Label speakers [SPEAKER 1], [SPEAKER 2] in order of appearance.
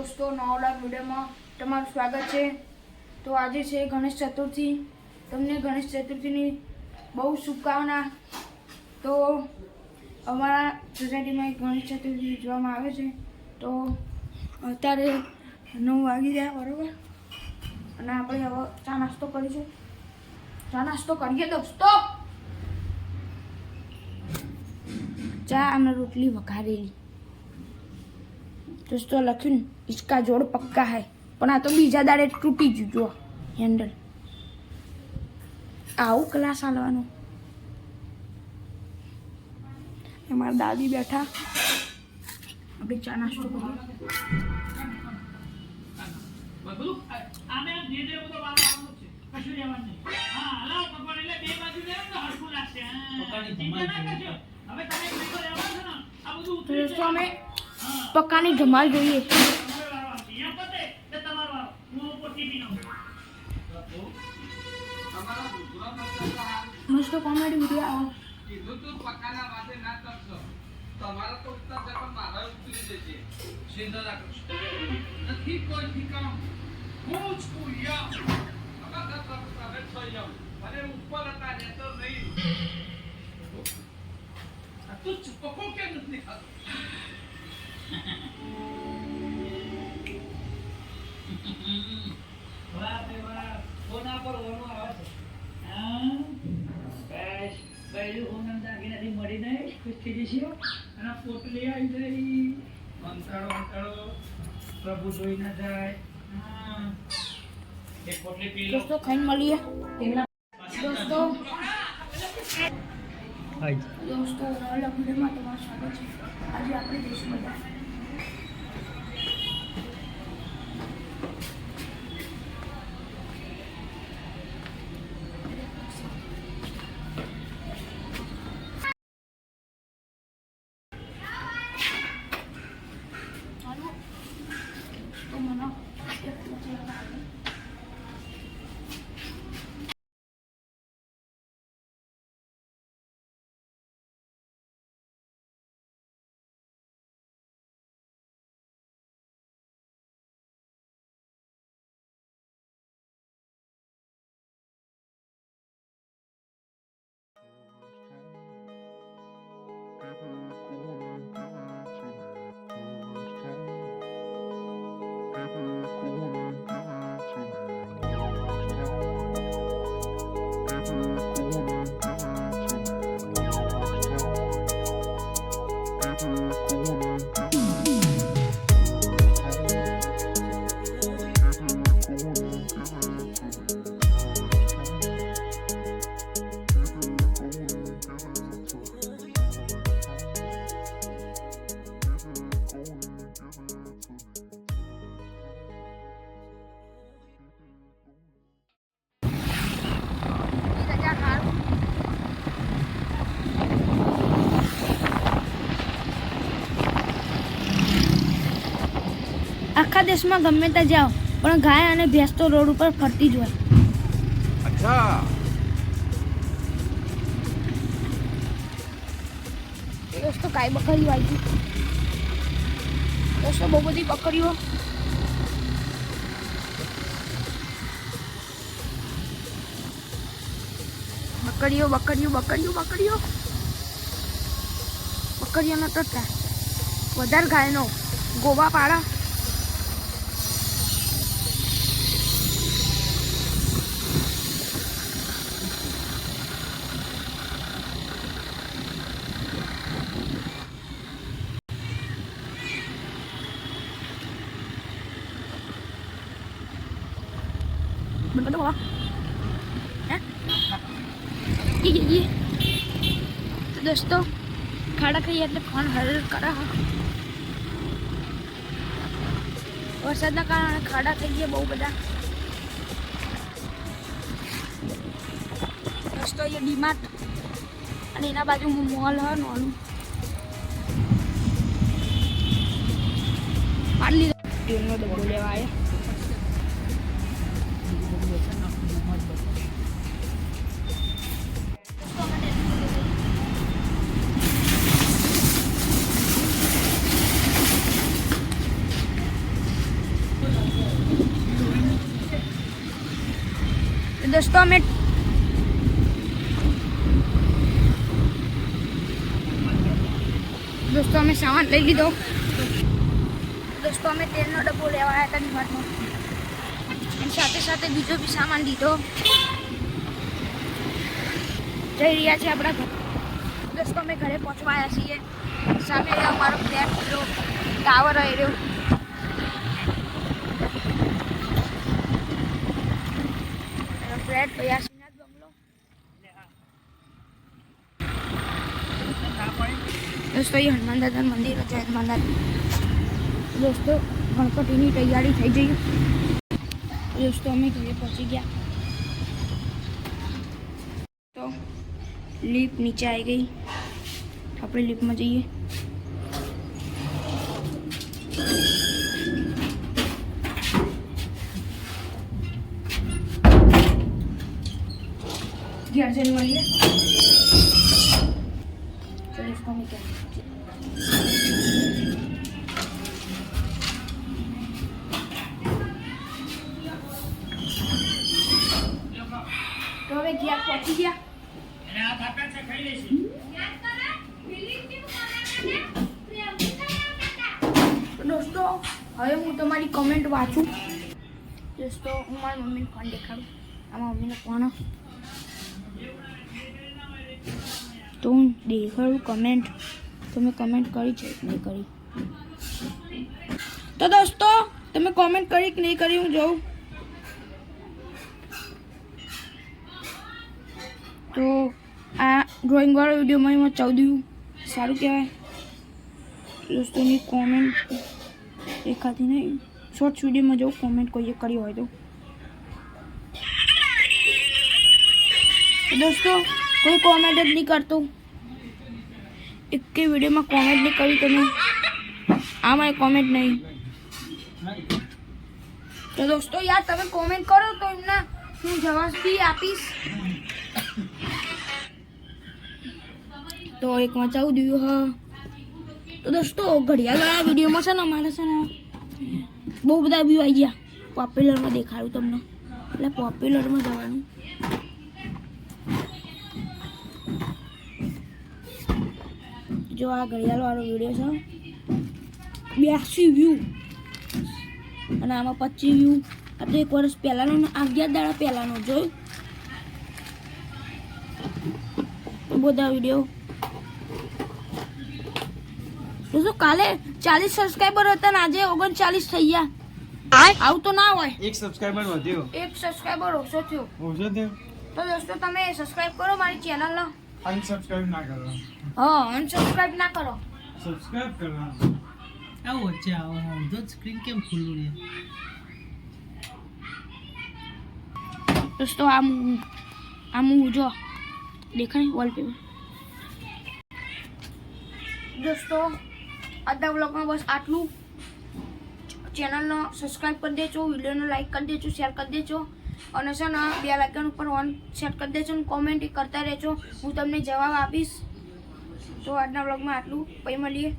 [SPEAKER 1] દોસ્તો નવડા વિડીયોમાં તમારું સ્વાગત છે. તો આજે છે ગણેશ ચતુર્થી. તમને ગણેશ ચતુર્થીની બહુ શુભકામના. તો અમારા સોસાયટીમાં ગણેશ ચતુર્થી ઉજવવામાં આવે છે. તો અત્યારે નવ વાગી ગયા બરાબર? અને આપણે હવે ચા નાસ્તો કરીશું ચા નાસ્તો કરીએ, દોસ્તો? ચા અને રોટલી વઘારેલી. દોસ્તો લખ્યું ને ઇસકા જોડ પક્કા હૈ. પણ આ તો બીજા દાડે તૂટી ગયું જો. હેન્ડલ. આવું ક્લાસ હાલવાનું. અમારા દાદી બેઠા. આપણે ચા નાસ્તો કરીએ.
[SPEAKER 2] બધું? આમે જે જે
[SPEAKER 1] મસ્ત કોમેડી વીડિયો આવો.
[SPEAKER 3] કીધું તું પકાના માટે ના કરશો તમારો તો ઉત્તર પણ મારા ઉતરી જશે સિંધો રાખો નથી કોઈ ઠીકામ હું જ કુયા અમારા તો તમે થઈ અને ઉપર હતા ને તો નહીં તું ચૂપકો કેમ નથી ખાતો
[SPEAKER 2] વાહ. વાહ કોના પર ઓનો આવે? પહેલું ઓનમ દાગીનાથી મળી નહીં ખુશ થઈ જશે અને લઈ આવી ગઈ અંતરાળો અંતરાળો પ્રભુ જોઈ ના જાય. એક પોટલી પી લો.
[SPEAKER 1] દોસ્તો ખાઈને મળીએ. દોસ્તો. દોસ્તો નવા લગ્નમાં તમારું સ્વાગત છે. આજે આપણે જઈશું બધા. આખા દેશમાં ગમે ત્યાં જાઓ પણ ગાય અને ભેંસ તો રોડ ઉપર ફરતી જ હોય.
[SPEAKER 3] અચ્છા.
[SPEAKER 1] દોસ્તો ગાય બકરીઓ આવી ગઈ દોસ્તો બહુ બધી બકરીઓ. બકરીઓ બકરીઓ બકરીઓ બકરીઓ. બકરીઓનો તો. વધારે ગાયનો ગોવા પાડા Mình có đúng không? Hả? Gì gì gì? તો દોસ્તો ખાડા ખાઈએ એટલે ફોન હર કરે વરસાદના કારણે ખાડા થઈ ગયા બહુ બધા દોસ્તો અહીંયા ડીમાર્ટ અને એના બાજુમાં મોલ હ નોનું પાડલી તેલનો ડબ્બો લેવા આવ્યા દોસ્તો અમે. દોસ્તો, અમે સામાન લઈ લીધો. દોસ્તો, અમે તેલનો ડબ્બો લેવા આવ્યા હતા ડીમાર્ટમાં એની સાથે સાથે બીજો બી સામાન લીધો. જઈ રહ્યા છીએ આપણા દોસ્તો, અમે ઘરે પહોંચવા આવ્યા છીએ. સામે અમારો ફ્લેટ રહ્યો ટાવર રહ્યો ફ્લેટ પછી આ શ્રીનાથ બંગલો દોસ્તો એ હનુમાન દાદાનું મંદિર છે હનુમાન દાદા દોસ્તો ગણપતિની તૈયારી થઈ ગઈ દોસ્તો અમે ઘરે પહોંચી ગયા તો લીપ નીચે આવી ગઈ આપણે લીપમાં જઈએ અર્જન્ટ મળીએ. તો હવે ગયા પહોંચી ગયા દોસ્તો હવે હું તમારી કમેન્ટ વાંચું દોસ્તો હું મારી મમ્મીને ફોન દેખાડું આ મમ્મીને કોણ તો હું દેખાડું કમેન્ટ તમે કમેન્ટ કરી છે કે નહીં કરી? તો દોસ્તો, તમે કોમેન્ટ કરી કે નહીં કરી? હું જોઉં. તો આ ડ્રોઈંગ વાળો વિડીયોમાં એમાં ચૌદ view સારું કહેવાય. દોસ્તોની કોમેન્ટ દેખાતી નહીં. શોર્ટ્સ વિડીયોમાં જો કોમેન્ટ કોઈએ કરી હોય તો. દોસ્તો, કોઈ કોમેન્ટ જ નહીં કરતું. એક વિડીયોમાં કોમેન્ટ નહીં કરી તમે. મારે કોમેન્ટ નહીં. તો દોસ્તો યાર, તમે કોમેન્ટ કરો તો એમના હું જવાબ આપીશ. તો એક વાંચાવું વ્યૂ હા. તો દોસ્તો ઘડિયાળ વાળા વિડીયોમાં છે ને અમારે છે ને બહુ બધા વ્યૂ આવી ગયા. પોપ્યુલરમાં દેખાડું તમને. એટલે પોપ્યુલરમાં જવાનું. જો આ ઘડિયાળવાળો વીડિયો છે. બ્યાસી વ્યૂ અને આમાં પચીસ વ્યૂ આ તો એક વર્ષ પહેલાંનો ને અગિયાર દાડા પહેલાંનો જોયું બધા વીડિયો. દોસ્તો કાલે ચાલીસ સબસ્ક્રાઈબર હતા ને આજે ઓગણચાલીસ થઈ ગયા. આવું તો ના હોય.
[SPEAKER 4] એક સબસ્ક્રાઇબર વધ્યો.
[SPEAKER 1] એક સબસ્ક્રાઈબર ઓછો થયો.
[SPEAKER 4] ઓછો થયો?
[SPEAKER 1] તો દોસ્તો તમે સબસ્ક્રાઈબ કરો મારી ચેનલ
[SPEAKER 4] અનસબસ્ક્રાઇબ ના કરો.
[SPEAKER 1] હા અનસબસ્ક્રાઈબ ના કરો.
[SPEAKER 4] સબસ્ક્રાઇબ કરો
[SPEAKER 5] આવો વચ્ચે આવો. જો સ્ક્રીન કેમ ખુલ્લું રહે?
[SPEAKER 1] દોસ્તો આમ આમ હું જો દેખાય વોલપેપર દોસ્તો આજના બ્લોગમાં બસ આટલું. ચેનલનો સબસ્ક્રાઇબ કરી દેજો વિડીયોને લાઇક કરી દેજો શેર કરી દેજો. અને છે ને બે લાઇકન ઉપર ઓન સેટ કરી દેજો અને કોમેન્ટ કરતા રહેજો. હું તમને જવાબ આપીશ. તો આજના બ્લોગમાં આટલું. પછી મળીએ.